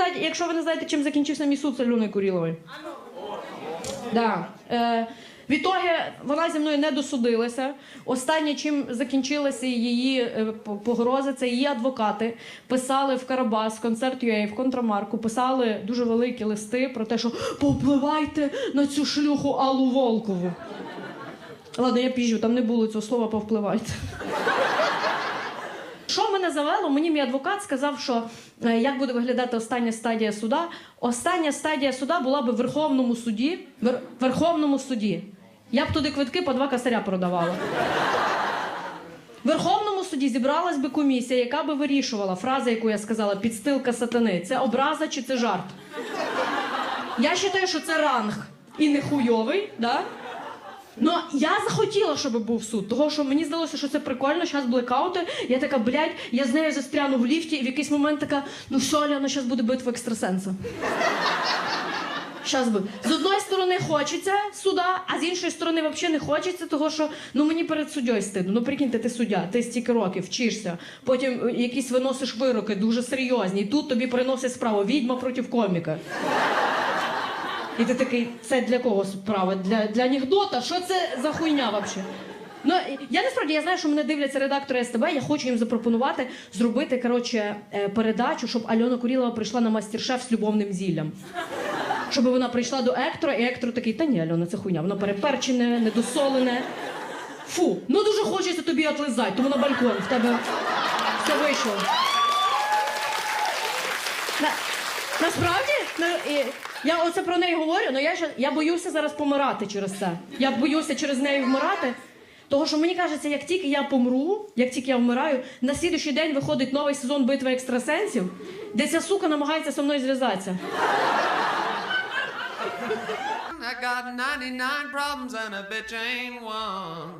сказати, якщо ви не знаєте, чим закінчився мій суд з Альоною Куріловою? Да. Е, Відтоді вона зі мною не досудилася. Останнє, чим закінчилися її е, погрози, це її адвокати писали в Карабас, концерт UA, в контрамарку, писали дуже великі листи про те, що повпливайте на цю шлюху Аллу Волкову. Ладно, я піжу, там не було цього слова повпливайте. Мене завело? Мені мій адвокат сказав, що е, як буде виглядати остання стадія суда. Остання стадія суда була би в Верховному суді. Вер- Верховному суді. Я б туди квитки по два косаря продавала. В Верховному суді зібралась би комісія, яка би вирішувала фраза, яку я сказала, підстилка сатани. Це образа чи це жарт? Я вважаю, що це ранг і не хуйовий, да? Ну, я захотіла, щоб був суд, того що мені здалося, що це прикольно, зараз блекаути. Я така, блядь, я з нею застряну в ліфті, і в якийсь момент така, ну все, Альона, зараз буде битва екстрасенса. Щас би. З одної сторони хочеться суда, а з іншої сторони взагалі не хочеться, того що ну мені перед суддєю стидно. Ну прикиньте, ти суддя, ти стільки років вчишся, потім е, якісь виносиш вироки дуже серйозні, і тут тобі приносять справу відьма проти коміка. І ти такий, це для кого справа? Для, для анекдота? Що це за хуйня взагалі? Ну, я насправді я знаю, що мене дивляться редактори СТБ. Я хочу їм запропонувати зробити коротше, е, передачу, щоб Альона Курілова прийшла на мастер-шеф з любовним зіллям. Щоб вона прийшла до Ектора, і Ектор такий, та ні, Альона, це хуйня, воно переперчене, недосолене. Фу, ну дуже хочеться тобі отлизати, тому на балкон в тебе все вийшло. На, насправді, на, і, я оце про неї говорю, але я, ще- я боюся зараз помирати через це. Я боюся через неї вмирати. Того, що мені кажеться, як тільки я помру, як тільки я вмираю, на слідуючий день виходить новий сезон битви екстрасенсів, де ця сука намагається зі мною зв'язатися. I got 99 problems and a bitch ain't one.